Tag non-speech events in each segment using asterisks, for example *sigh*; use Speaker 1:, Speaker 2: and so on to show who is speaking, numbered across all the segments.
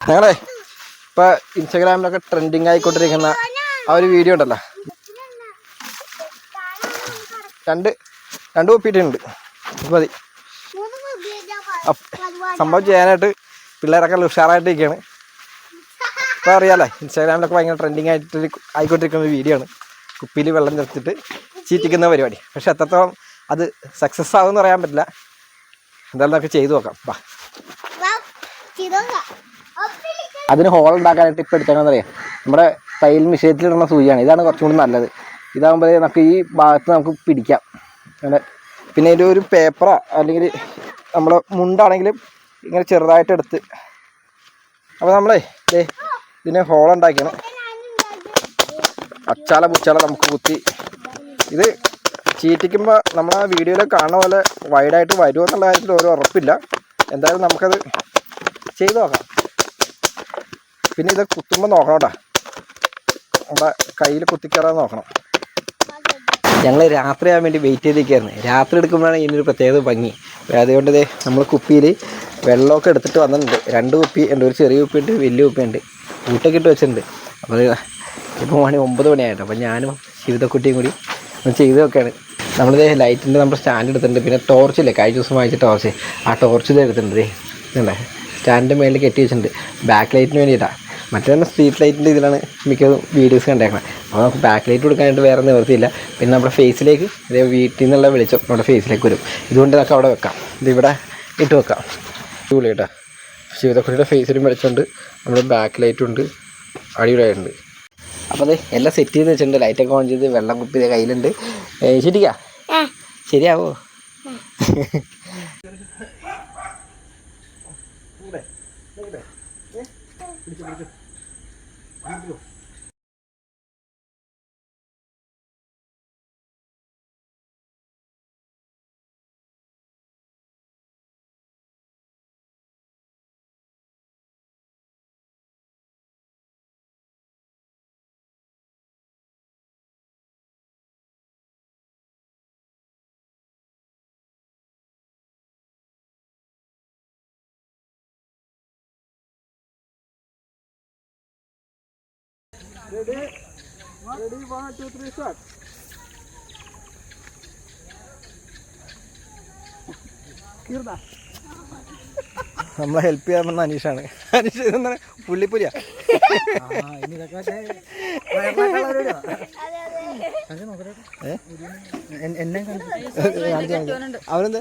Speaker 1: ഞങ്ങളെ ഇപ്പൊ ഇൻസ്റ്റാഗ്രാമിലൊക്കെ ട്രെൻഡിങ് ആയിക്കൊണ്ടിരിക്കുന്ന ആ ഒരു വീഡിയോ ഉണ്ടല്ലോ. രണ്ട് രണ്ട് കുപ്പിയിട്ടുണ്ട് ഇത് മതി. സംഭവം ചെയ്യാനായിട്ട് പിള്ളേരൊക്കെ ഉഷാറായിട്ടിരിക്കുകയാണ് ഇപ്പൊ അറിയാലേ ഇൻസ്റ്റാഗ്രാമിലൊക്കെ ഭയങ്കര ട്രെൻഡിങ് ആയിട്ട് ആയിക്കൊണ്ടിരിക്കുന്ന ഒരു വീഡിയോ ആണ്. കുപ്പിയിൽ വെള്ളം ചേർത്തിട്ട് ചീറ്റിക്കുന്ന പരിപാടി. പക്ഷെ എത്രത്തോളം അത് സക്സസ് ആകുമെന്ന് പറയാൻ പറ്റില്ല. എന്തായാലും നമുക്ക് ചെയ്തു നോക്കാം. വാ. അതിന് ഹോൾ ഉണ്ടാക്കാനായിട്ട് ഇപ്പോൾ എടുത്തേക്കാന്ന് അറിയാം? നമ്മുടെ തയ്യൽ മിഷീനത്തിലിടുന്ന സൂചിയാണ്. ഇതാണ് കുറച്ചും കൂടി നല്ലത്. ഇതാകുമ്പോൾ നമുക്ക് ഈ ഭാഗത്ത് നമുക്ക് പിടിക്കാം. അങ്ങനെ. പിന്നെ ഇതിന്റെ ഒരു പേപ്പറോ അല്ലെങ്കിൽ നമ്മുടെ മുണ്ടാണെങ്കിലും ഇങ്ങനെ ചെറുതായിട്ട് എടുത്ത്. അപ്പോൾ നമ്മളേ ദേ ഇതിന് ഹോൾ ഉണ്ടാക്കിയാണ്. അച്ചാല പുച്ചാല നമുക്ക് കുത്തി. ഇത് ചീറ്റിക്കുമ്പോൾ നമ്മൾ ആ വീഡിയോയിൽ കാണുന്ന പോലെ വൈഡായിട്ട് വരുമോ എന്നുള്ള കാര്യത്തിൽ ഒരു ഉറപ്പില്ല. എന്തായാലും നമുക്കത് ചെയ്തു നോക്കാം. പിന്നെ ഇത് കുത്തുമ്പോൾ നോക്കണം കേട്ടോ നമ്മുടെ കയ്യിൽ കുത്തിക്കയറാൻ നോക്കണം. ഞങ്ങൾ രാത്രിയാകാൻ വേണ്ടി വെയിറ്റ് ചെയ്തിരിക്കുകയായിരുന്നു രാത്രി എടുക്കുമ്പോഴാണ് ഇതിനൊരു പ്രത്യേകത ഭംഗി. അതുകൊണ്ട് നമ്മൾ കുപ്പിയിൽ വെള്ളമൊക്കെ എടുത്തിട്ട് വന്നിട്ടുണ്ട്. രണ്ട് കുപ്പി ഉണ്ട്. ഒരു ചെറിയ കുപ്പി ഉണ്ട് വലിയ കുപ്പി ഉണ്ട്. കൂട്ടൊക്കെ ഇട്ട് വെച്ചിട്ടുണ്ട്. അപ്പോൾ ഇപ്പോൾ മണി ഒമ്പത് മണിയായിട്ടോ. അപ്പോൾ ഞാനും ശിവതക്കുട്ടിയും കൂടി ഒന്ന് ചെയ്ത് നോക്കുകയാണ് നമ്മളിത് ലൈറ്റിന്റെ നമ്മൾ സ്റ്റാൻഡ് എടുത്തിട്ടുണ്ട്. പിന്നെ ടോർച്ചില്ലേ കഴിഞ്ഞ ദിവസം വാങ്ങിച്ച ടോർച്ച് ആ ടോർച്ച് ഇത് എടുത്തിട്ടുണ്ട് ഇതുണ്ടേ. സ്റ്റാൻഡിന്റെ മേളിൽ കെട്ടി വെച്ചിട്ടുണ്ട്. ബാക്ക് ലൈറ്റിന് വേണ്ടിയിട്ടാണ് മറ്റേ തന്നെ സ്ട്രീറ്റ് ലൈറ്റിന്റെ ഇതിലാണ് മിക്കതും വീഡിയോസ് കണ്ടേക്കണം. അപ്പോൾ നമുക്ക് ബാക്ക് ലൈറ്റ് കൊടുക്കാനായിട്ട് വേറെ നിവൃത്തിയില്ല. പിന്നെ നമ്മുടെ ഫേസിലേക്ക് ഇതേ വീട്ടിൽ നിന്നുള്ള വെളിച്ചം നമ്മുടെ ഫേസിലേക്ക് വരും. ഇതുകൊണ്ട് നമുക്ക് അവിടെ വെക്കാം. ഇതിവിടെ ഇട്ട് വെക്കാം. അടിപൊളി കേട്ടോ. ശിവതക്കുട്ടിയുടെ ഫേസിലും വെളിച്ചമുണ്ട്. നമ്മുടെ ബാക്ക് ലൈറ്റും ഉണ്ട്. അടിപൊളിയായിട്ടുണ്ട്. അപ്പോൾ അത് എല്ലാം സെറ്റ് ചെയ്ത് വെച്ചിട്ടുണ്ട്. ലൈറ്റൊക്കെ ഓൺ ചെയ്ത് വെള്ളം കുപ്പി കയ്യിലുണ്ട്. ശരിക്കാ ശരിയാവോ? *laughs* ভিডিও *laughs* നമ്മളെ ഹെൽപ്പ് ചെയ്യാൻ വന്ന അനീഷാണ്. അനീഷ് ഇതെന്താണ്? പുള്ളിപ്പുലിയാ. അവരെന്ത്? അവനെന്ത്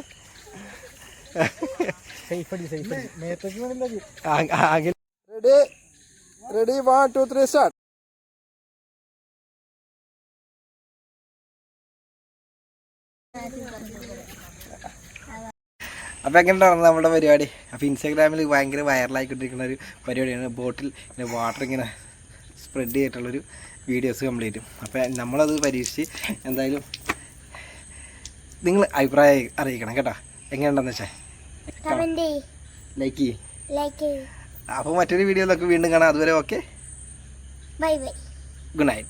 Speaker 1: ready ready one two three start അപ്പോൾ എങ്ങനെയാണ് നമ്മുടെ പരിപാടി? അപ്പോൾ ഇൻസ്റ്റാഗ്രാമിൽ ഭയങ്കര വൈറലായിക്കൊണ്ടിരിക്കുന്ന ഒരു പരിപാടിയാണ്. ബോട്ടിൽ ഇങ്ങനെ വാട്ടർ ഇങ്ങനെ സ്പ്രെഡ് ചെയ്തിട്ടുള്ളൊരു വീഡിയോസ് കംപ്ലീറ്റും അപ്പോൾ നമ്മളത് പരീക്ഷിച്ച് എന്തായാലും നിങ്ങൾ അഭിപ്രായം അറിയിക്കണം കേട്ടോ. എങ്ങനെയുണ്ടെന്ന് വെച്ചാൽ
Speaker 2: കമന്റ്
Speaker 1: ലൈക്ക് ചെയ്യ്.
Speaker 2: ലൈക്ക്
Speaker 1: അപ്പോൾ മറ്റൊരു വീഡിയോയിലൊക്കെ വീണ്ടും കാണാം. അതുവരെ okay
Speaker 2: bye bye
Speaker 1: good night